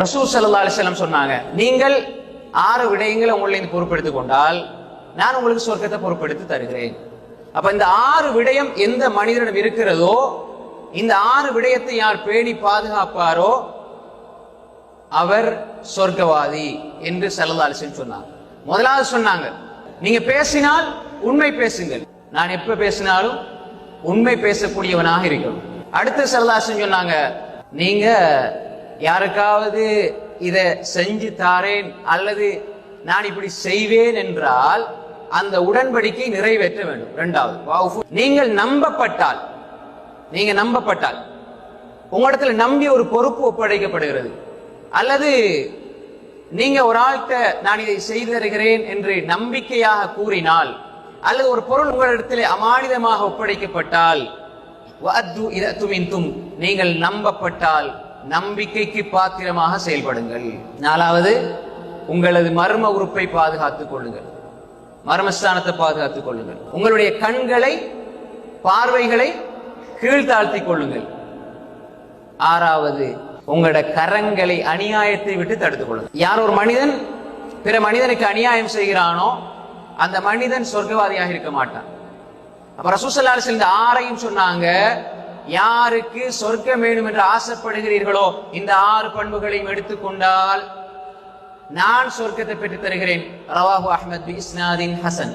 ரசூ சல்லா அலிஸ்லாம் சொன்னாங்க நீங்கள் ஆறு விடயங்களை உங்களை பொறுப்பெடுத்துக் கொண்டால் நான் உங்களுக்கு சொர்க்கத்தை பொறுப்பெடுத்து தருகிறேன். அப்ப இந்த ஆறு விடயம் எந்த மனிதனிடம் இருக்கிறதோ இந்த ஆறு விடயத்தை யார் பேணி பாதுகாப்பாரோ அவர் சொர்க்கவாதி என்று சல்லா அலிசன் சொன்னாங்க. முதலாவது சொன்னாங்க நீங்க பேசினால் உண்மை பேசுங்கள். நான் எப்ப பேசினாலும் உண்மை பேசக்கூடியவனாக இருக்கணும். அடுத்து சரதாசன் சொன்னாங்க நீங்க யாருக்காவது இதை செஞ்சு தாரேன் அல்லது நான் இப்படி செய்வேன் என்றால் அந்த உடன்படிக்கை நிறைவேற்ற வேண்டும். இரண்டாவது நீங்கள் நம்பப்பட்டால் நீங்க நம்பப்பட்டால் உங்களிடத்துல நம்பி ஒரு பொறுப்பு ஒப்படைக்கப்படுகிறது. அல்லது நீங்க ஒரு ஆள்கிட்ட நான் இதை செய்து தருகிறேன் என்று நம்பிக்கையாக கூறினால் அல்லது ஒரு பொருள் உங்களிடத்தில் அமானிதமாக ஒப்படைக்கப்பட்டால் நீங்கள் நம்பப்பட்டால் நம்பிக்கைக்கு பாத்திரமாக செயல்படுங்கள். நாலாவது உங்களது மர்ம உறுப்பை பாதுகாத்துக் கொள்ளுங்கள். மர்மஸ்தானத்தை பாதுகாத்துக் கொள்ளுங்கள். உங்களுடைய கண்களை பார்வைகளை கீழ்த்தாழ்த்திக் கொள்ளுங்கள். ஆறாவது உங்களோட கரங்களை அநியாயத்தை விட்டு தடுத்துக் கொள்ளுங்கள். யார் ஒரு மனிதன் பிற மனிதனுக்கு அநியாயம் செய்கிறானோ அந்த மனிதன் சொர்க்கவாதியாக இருக்க மாட்டான். அப்ப ரசூசல்லா இந்த ஆறையும் சொன்னாங்க யாருக்கு சொர்க்கம் வேணும் என்று ஆசைப்படுகிறீர்களோ இந்த ஆறு பண்புகளையும் எடுத்துக்கொண்டால் நான் சொர்க்கத்தை பெற்றுத் தருகிறேன் ரவாஹு அஹமத் இஸ்னாதின் ஹசன்.